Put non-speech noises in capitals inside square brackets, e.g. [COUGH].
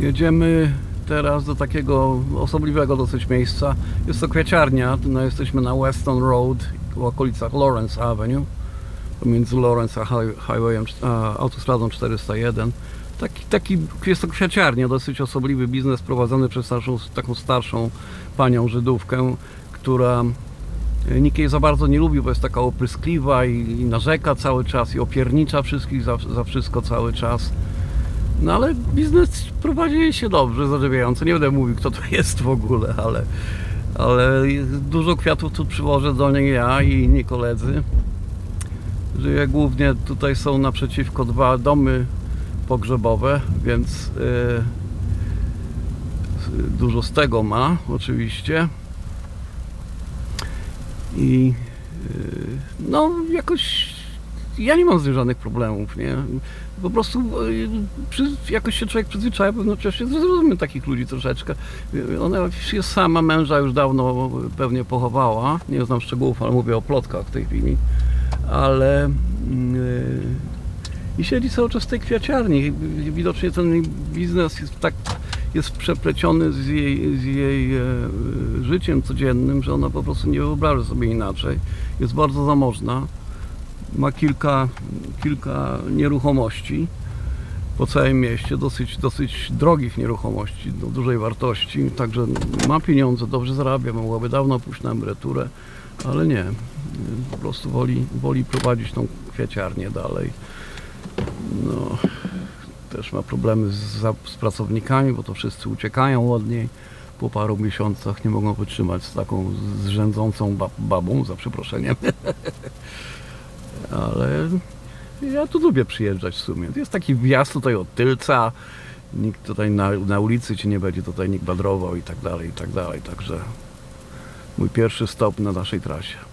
Jedziemy teraz do takiego osobliwego dosyć miejsca. Jest to kwiaciarnia. No, jesteśmy na Weston Road w okolicach Lawrence Avenue. Pomiędzy Lawrence a hi- highwayem, a autostradą 401. Taki, taki, jest to kwiaciarnia, dosyć osobliwy biznes prowadzony przez taką starszą panią Żydówkę, która e, nikt jej za bardzo nie lubi, bo jest taka opryskliwa i, i narzeka cały czas i opiernicza wszystkich za, za wszystko cały czas. No ale biznes prowadzi się dobrze, zadziwiająco. Nie będę mówił, kto to [LAUGHS] jest w ogóle, ale, ale dużo kwiatów tu przywożę do niej ja i inni koledzy. Żyję głównie, tutaj są naprzeciwko dwa domy pogrzebowe, więc e, dużo z tego ma oczywiście. I e, no jakoś ja nie mam z tym żadnych problemów, nie? Po prostu e, przy, jakoś się człowiek przyzwyczaja, jednocześnie zrozumie takich ludzi troszeczkę. Ona jest sama, męża już dawno pewnie pochowała, nie znam szczegółów, ale mówię o plotkach w tej chwili, ale mm, e, i siedzi cały czas w tej kwiaciarni. Widocznie ten biznes jest tak jest przepleciony z jej, z jej e, życiem codziennym, że ona po prostu nie wyobraża sobie inaczej. Jest bardzo zamożna. Ma kilka, kilka nieruchomości po całym mieście, dosyć, dosyć drogich nieruchomości, do dużej wartości. Także ma pieniądze, dobrze zarabia, mogłaby dawno pójść na emeryturę, ale nie. Po prostu woli, woli prowadzić tą kwiaciarnię dalej. No, też ma problemy z, z pracownikami, bo to wszyscy uciekają od niej. Po paru miesiącach nie mogą wytrzymać z taką zrzędzącą bab, babą, za przeproszeniem. [LAUGHS] Ale ja tu lubię przyjeżdżać w sumie. Jest taki wjazd tutaj od Tylca. Nikt tutaj na, na ulicy ci nie będzie tutaj nikt badrował i tak dalej, i tak dalej. Także mój pierwszy stop na naszej trasie.